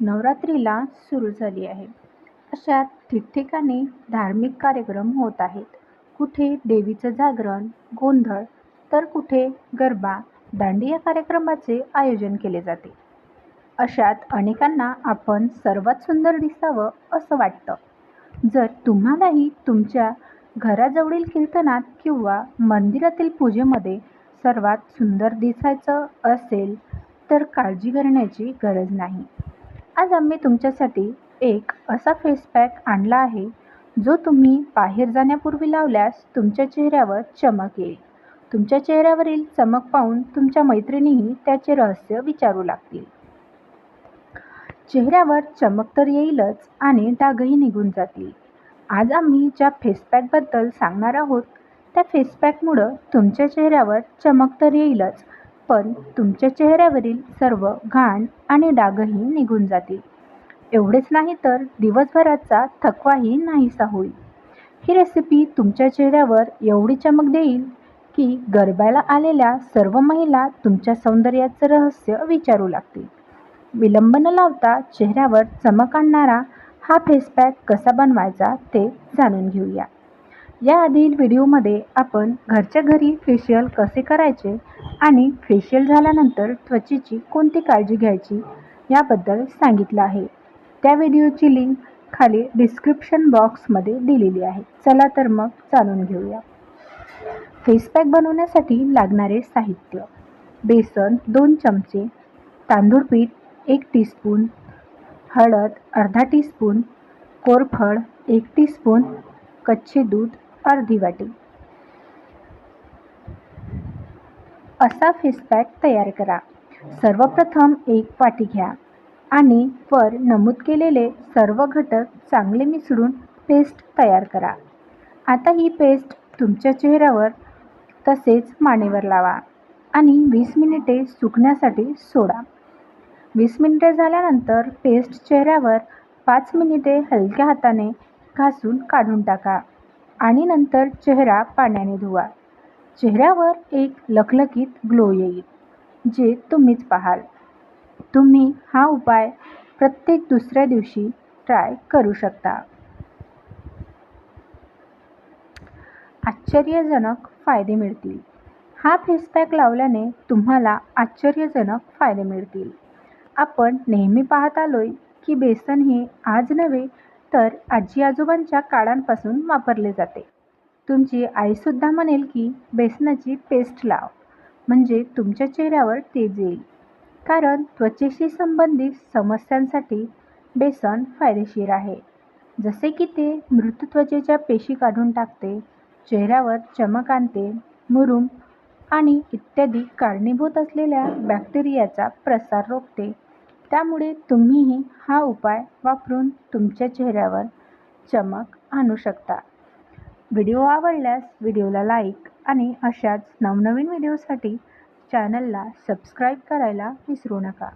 नवरात्रीला सुरू झाली आहे. अशात ठिकठिकाणी धार्मिक कार्यक्रम होत आहेत. कुठे देवीचं जागरण गोंधळ तर कुठे गरबा दांडिया कार्यक्रमाचे आयोजन केले जाते. अशात अनेकांना आपण सर्वात सुंदर दिसावं असं वाटतं. जर तुम्हालाही तुमच्या घराजवळील कीर्तनात किंवा मंदिरातील पूजेमध्ये सर्वात सुंदर दिसायचं असेल तर काळजी करण्याची गरज नाही. आज आम्ही तुमच्यासाठी एक असा फेस पॅक आणला आहे जो तुम्ही बाहेर जाण्यापूर्वी लावल्यास तुमच्या चेहऱ्यावर चमक येईल. तुमच्या चेहऱ्यावरील चमक पाहून तुमच्या मैत्रिणीही त्याचे रहस्य विचारू लागतील. चेहऱ्यावर चमक तर येईलच आणि डागही निघून जातील. आज आम्ही ज्या फेसपॅकबद्दल सांगणार आहोत त्या फेसपॅकमुळं तुमच्या चेहऱ्यावर चमक तर येईलच पण तुमच्या चेहऱ्यावरील सर्व घाण आणि डागही निघून जातील. एवढेच नाही तर दिवसभराचा थकवाही नाहीसा होईल. ही रेसिपी तुमच्या चेहऱ्यावर एवढी चमक देईल की गरब्याला आलेल्या सर्व महिला तुमच्या सौंदर्याचं रहस्य विचारू लागतील. विलंब न लावता चेहऱ्यावर चमक आणणारा हा फेस पॅक कसा बनवायचा ते जाणून घेऊया. याआधील व्हिडिओमध्ये आपण घरच्या घरी फेशियल कसे करायचे आणि फेशियल झाल्यानंतर त्वचेची कोणती काळजी घ्यायची याबद्दल सांगितलं आहे. त्या व्हिडिओची लिंक खाली डिस्क्रिप्शन बॉक्समध्ये दिलेली आहे. चला तर मग जाणून घेऊया. फेस पॅक बनवण्यासाठी लागणारे साहित्य. बेसन दोन चमचे. तांदूळ पीठ एक टीस्पून. हळद अर्धा टीस्पून. कोरफड एक टीस्पून. कच्चे दूध अर्धी वाटी. असा फिसपॅक तयार करा. सर्वप्रथम एक वाटी घ्या आणि वर नमूद केलेले सर्व घटक चांगले मिसळून पेस्ट तयार करा. आता ही पेस्ट तुमच्या चेहऱ्यावर तसेच मानेवर लावा आणि वीस मिनिटे सुकण्यासाठी सोडा. वीस मिनिटे झाल्यानंतर पेस्ट चेहऱ्यावर पाच मिनिटे हलक्या हाताने घासून काढून टाका आणि नंतर चेहरा पाण्याने धुवा. चेहऱ्यावर एक लखलखीत ग्लो येईल जे तुम्हीच पाहाल. तुम्ही हा उपाय प्रत्येक दुसऱ्या दिवशी ट्राय करू शकता. आश्चर्यजनक फायदे मिळतील. हा फेस पॅक लावल्याने तुम्हाला आश्चर्यजनक फायदे मिळतील. आपण नेहमी पाहत आलोय की बेसन हे आज नव्हे तर आजी आजोबांच्या काळांपासून वापरले जाते. तुमची आईसुद्धा म्हणेल की बेसनाची पेस्ट लाव. म्हणजे तुमच्या चेहऱ्यावर तेज येईल. कारण त्वचेशी संबंधित समस्यांसाठी बेसन फायदेशीर आहे. जसे की ते मृत त्वचेच्या पेशी काढून टाकते चेहऱ्यावर चमक आणते मुरुम आणि इत्यादी कारणीभूत असलेल्या बॅक्टेरियाचा प्रसार रोखते. त्यामुळे तुम्हीही हा उपाय वापरून तुमच्या चेहऱ्यावर चमक आणू शकता. व्हिडिओ आवडल्यास व्हिडिओला लाईक आणि अशाच नवनवीन व्हिडिओसाठी चॅनलला सबस्क्राईब करायला विसरू नका.